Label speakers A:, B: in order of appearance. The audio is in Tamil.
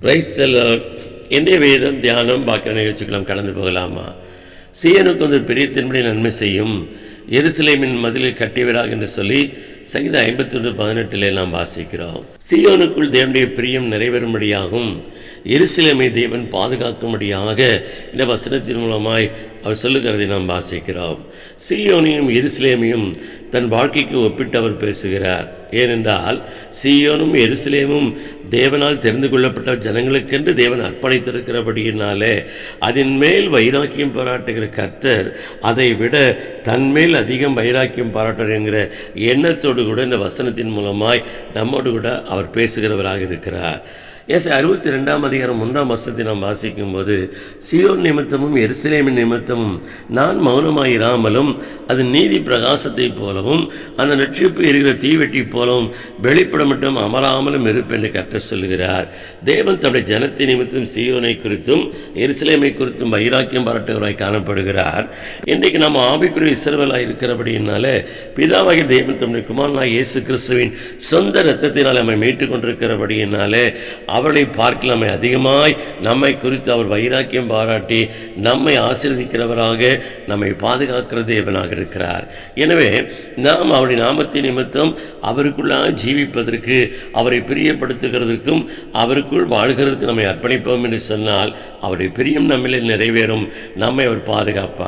A: பிரைஸ் இன்றைய வேதம் தியானம் பார்க்குற நிகழ்ச்சிக்கு கடந்து போகலாமா? சீயனுக்கு வந்து பிரியத்தின்படி நன்மை செய்யும். எருசலேமின் மதிலில் கட்டியவராக என்று சொல்லி சங்கீத ஐம்பத்தி ஒன்று பதினெட்டிலே நாம் வாசிக்கிறோம். சீயோனுக்குள் தேவனுடைய பிரியம் நிறைவேறும்படியாகும். எருசலேமை தேவன் பாதுகாக்கும்படியாக இந்த வசனத்தின் மூலமாய் அவர் சொல்லுகிறதை நாம் வாசிக்கிறோம். சீயோனையும் எருசலேமையும் தன் வாழ்க்கைக்கு ஒப்பிட்டு அவர் பேசுகிறார். ஏனென்றால் சீயோனும் எருசலேமும் தேவனால் தெரிந்து கொள்ளப்பட்ட ஜனங்களுக்கென்று தேவன் அர்ப்பணித்திருக்கிறபடியினாலே அதன் மேல் வைராக்கியம் பாராட்டுகிற கர்த்தர் அதை விட தன்மேல் அதிகம் வைராக்கியம் பாராட்டுகிற எண்ணத்தோடு கூட இந்த வசனத்தின் மூலமாய் நம்மோடு கூட அவர் பேசுகிறவராக இருக்கிறார். ஏசி அறுபத்தி ரெண்டாம் அதிகாரம் ஒன்றாம் வசத்தை நாம் வாசிக்கும்போது சியோன் நிமித்தமும் எருசலேமின் நிமித்தமும் நான் மௌனமாயிராமலும் அது நீதி பிரகாசத்தைப் போலவும் அந்த நட்சிப்பு எரிகிற தீவெட்டி போலவும் வெளிப்பட மட்டும் அமராமலும் இருப்பேன் என்று கற்ற சொல்கிறார் தேவன் தன்னுடைய ஜனத்தை நிமித்தம் சியோனை குறித்தும் எருசலேமை குறித்தும் வைராக்கியம் பாராட்டுகிறாய் காணப்படுகிறார். இன்றைக்கு நம்ம ஆவிக்குரிய இசைவலாக இருக்கிறபடியினால பிதாவாகிய தேவன் தம்முடைய குமாரனாக இயேசு கிறிஸ்துவின் சொந்த இரத்தத்தினால் நம்மை மீட்டுக் கொண்டிருக்கிறபடியினாலே அவர்களை பார்க்கலாமே. அதிகமாய் நம்மை குறித்து அவர் வைராக்கியம் பாராட்டி நம்மை ஆசீர்வதிக்கிறவராக நம்மை பாதுகாக்கிற தேவனாக இருக்கிறார். எனவே நாம் அவருடைய நாமத்தின் நிமித்தம் அவருக்குள்ளாக ஜீவிப்பதற்கு அவரை பிரியப்படுத்துகிறதற்கும் அவருக்குள் வாழ்கிறதுக்கு நம்மை அர்ப்பணிப்போம் என்று சொன்னால் அவருடைய பிரியம் நம்மளில் நிறைவேறும். நம்மை அவர் பாதுகாப்பார்.